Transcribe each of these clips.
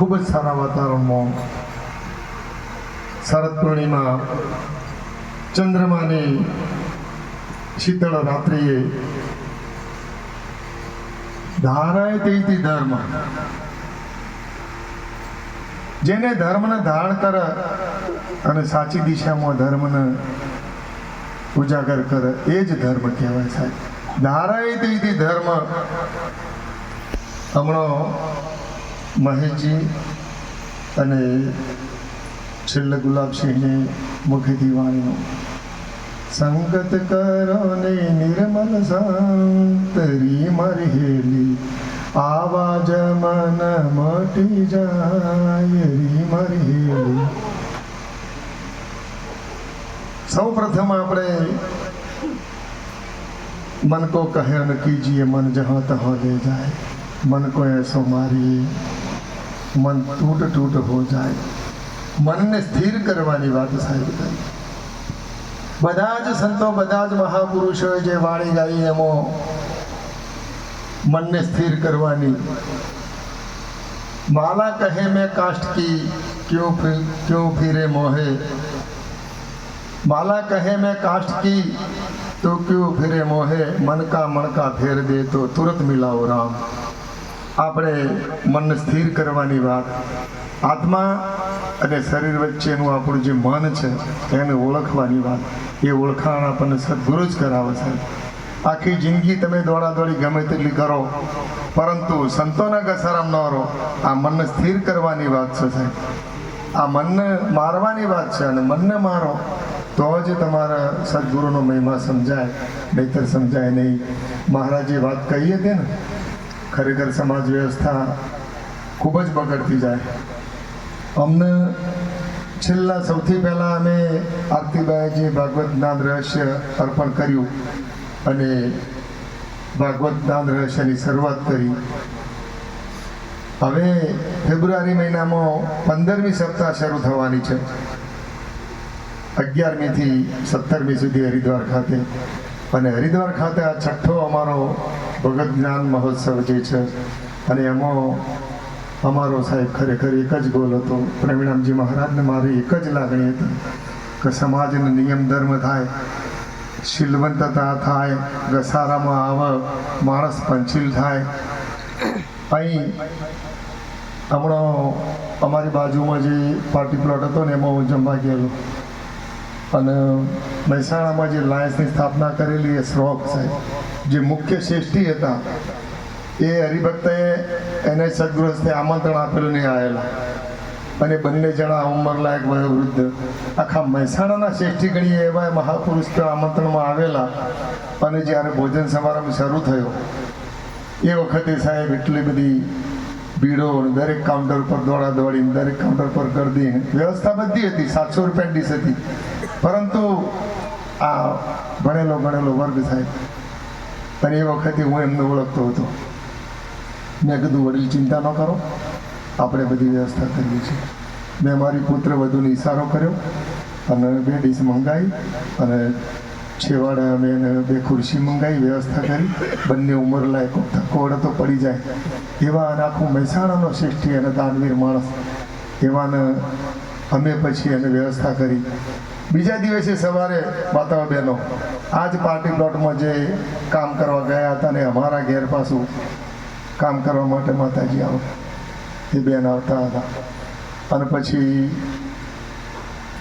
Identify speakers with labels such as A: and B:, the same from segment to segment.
A: ખૂબ જ સારા વાતાવરણમાં શરદ પૂર્ણિમા ચંદ્રમાની શીતળ રાત્રિએ ધારાય તેથી ધર્મ. જેને ધર્મને ધારણ કરે અને સાચી દિશામાં ધર્મને ઉજાગર કરે, એ જ ધર્મ કહેવાય સાહેબ. ધારાય તેથી ધર્મ. હમણાં મહેશજી અને છેલ્લે ગુલાબસિંહને મુખેથી વાણીનો. સંગત કરોને નિર્મલ સંતરી મરહેલી આવા મન મટી જાય રી મરહેલી સૌ પ્રથમ આપણે મન કો કહે ન કીજીએ, મન જહા તહાં લે જાય, મન કો એસો મારીએ. મન તૂટ તૂટ હો જાય. મનને સ્થિર કરવાની વાત સાહેબ કરી. બધા જ સંતો, બધા જ મહાપુરુષો જે વાણી ગાઈ એમો, મનને સ્થિર કરવાની. માલા કહે મેં કાષ્ટ કી, ક્યો ફિર, ક્યો ફિરે મોહે? માલા કહે મેં કાષ્ટ કી, તો ક્યો ફિરે મોહે? मन का मन का फेर दे तो तुरंत मिलाओ આપણે મનને સ્થિર કરવાની વાત. આત્મા અને શરીર વચ્ચેનું આપણું જે મન છે, એને ઓળખવાની વાત. એ ઓળખાણ આપણને સદગુરુ જ કરાવે છે. આખી જિંદગી તમે દોડાદોડી ગમે તેટલી કરો, પરંતુ સંતોના ઘસારામ ન રહો. આ મનને સ્થિર કરવાની વાત છે સાહેબ. આ મનને મારવાની વાત છે અને મનને મારો, તો જ તમારા સદગુરુનો મહિમા સમજાય. નહીતર સમજાય નહીં. મહારાજે વાત કહીએ હતી ને ખરેખર સમાજ વ્યવસ્થા ખૂબ જ બગડતી જાય. અમને છેલ્લા સૌથી પહેલાં અમે આરતીબાઈજી ભાગવત જ્ઞાન રહસ્ય અર્પણ કર્યું અને ભાગવત જ્ઞાન રહસ્યની શરૂઆત કરી. હવે ફેબ્રુઆરી મહિનામાં પંદરમી સપ્તાહ શરૂ થવાની છે. અગિયારમીથી સત્તરમી સુધી હરિદ્વાર ખાતે. અને હરિદ્વાર ખાતે આ છઠ્ઠો અમારો ભગત જ્ઞાન મહોત્સવ જે છે, અને એમાં અમારો સાહેબ ખરેખર એક જ ગોલ હતો. પ્રવીણામજી મહારાજને મારી એક જ લાગણી હતી કે સમાજનો નિયમ ધર્મ થાય શીલવંતતા થાય ઘસારામાં આવે, માણસ પંચીલ થાય. અહીં હમણાં અમારી બાજુમાં જે પાર્ટી પ્લોટ હતો ને એમાં હું જમવા ગયેલો. અને મહેસાણામાં જે લાયન્સની સ્થાપના કરેલી એ શ્રોક સાહેબ. જે મુખ્ય શ્રેષ્ઠી હતા, એ હરિભક્તે એને સદગૃહસ્થે આમંત્રણ આપેલું નહીં આવેલા અને બંને જણા ઉંમરલાયક વયોવૃદ્ધ. આખા મહેસાણાના શ્રેષ્ઠી ગણીએ એવા મહાપુરુષ આમંત્રણમાં આવેલા. અને જ્યારે ભોજન સમારંભ શરૂ થયો, એ વખતે સાહેબ એટલી બધી ભીડો દરેક કાઉન્ટર પર દોડા દોડીને, દરેક કાઉન્ટર પર ગરદી વ્યવસ્થા બધી હતી, સાતસો રૂપિયા ડીશ હતી. પરંતુ આ ભણેલો ગણેલો વર્ગ સાહેબ અને એ વખતે હું એમને ઓળખતો હતો. મેં કીધું, વડીલ, ચિંતા ન કરો. આપણે બધી વ્યવસ્થા કરીએ છીએ. મેં મારી પુત્ર વધુને ઈશારો કર્યો અને બે ડીશ મંગાવી અને છેવાડે અમે એને બે ખુરશી મંગાવી વ્યવસ્થા કરી. બંને ઉંમર લાયક ધક્કો તો પડી જાય. એવા આખું મહેસાણાનો શ્રેષ્ઠી અને દાનવીર માણસ. એવાને અમે પછી એને વ્યવસ્થા કરી. બીજા દિવસે સવારે માતાઓ બહેનો આ જ પાર્ટી પ્લોટમાં જે કામ કરવા ગયા હતા ને અમારા ઘેર પાછું કામ કરવા માટે માતાજી આવ, એ બેન આવતા હતા. અને પછી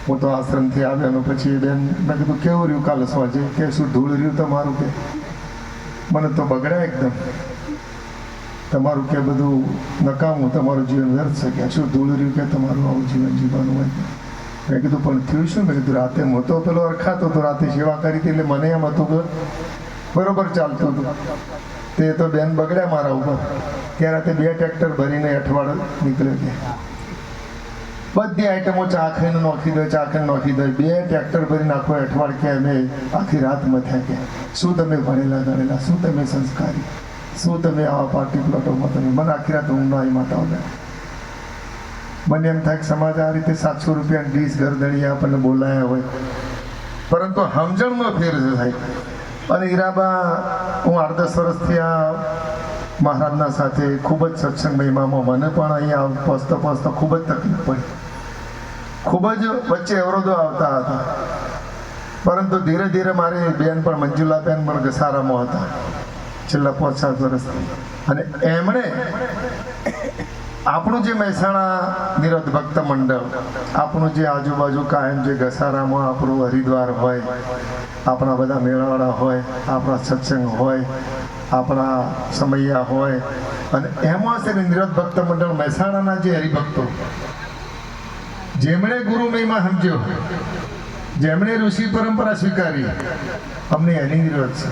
A: હું તો આશ્રમથી આવ્યો અને પછી એ બેન મેં કીધું, કેવું રહ્યું કાલે જે કે શું ધૂળ રહ્યું તમારું કે? મને તો બગડ્યા એકદમ. તમારું કે બધું નકામું, તમારું જીવન વ્યર્થ છે કે? શું ધૂળ રહ્યું કે તમારું આવું જીવન જીવવાનું હોય? મેં કીધું, પણ થયું શું? મેં કીધું, રાતે હું તો પેલો અરખાતો હતો, રાતે સેવા કરી હતી એટલે મને એમ હતું કે બરોબર ચાલતું હતું. તે તો બેન બગડ્યા મારા ઉપર. ત્યાં રાતે બે ટ્રેક્ટર ભરીને અઠવાડ નીકળ્યો કે બધી આઈટમો ચાખીને નોખી દો ચાખીને નોખી દો. બે ટ્રેક્ટર ભરીને આખો અઠવાડ કે અમે આખી રાત મથ્યા કે, શું તમે ભણેલા, ગણેલા? શું તમે સંસ્કારી? શું તમે આવા પાર્ટી પ્લોટોમાં તમે? મને આખી રાત ઊંઘ આવી માતા મને એમ થાય કે સમાજ આ રીતે સાતસો રૂપિયા ડીશ ગરદણીએ આપણને બોલાયા હોય. પરંતુ સમજણનો ફેર છે સાહેબ. અને ઈરાબા હું આઠ દસ વર્ષથી આ મહારાજના સાથે ખૂબ જ સત્સંગ મહિમામાં મને પણ અહીંયા પહોંચતો પહોંચતો ખૂબ જ તકલીફ પડી. ખૂબ જ વચ્ચે અવરોધો આવતા હતા. પરંતુ ધીરે ધીરે મારી બેન પણ મંજુલાબેન પણ સારામાં હતા. છેલ્લા પાંચ સાત વર્ષથી. અને એમણે આપણું જે મહેસાણા નિરત ભક્ત મંડળ, આપણું જે આજુબાજુ કાયમ જે ઘસારામાં આપણું હરિદ્વાર હોય, આપણા બધા મેળાવાળા હોય, આપણા સત્સંગ હોય, આપણા સમૈયા હોય, અને એમાં છે નિરત ભક્ત મંડળ મહેસાણાના જે હરિભક્તો, જેમણે ગુરુ મહિમા સમજ્યો, જેમણે ઋષિ પરંપરા સ્વીકારી, અમને એની નિરત છે.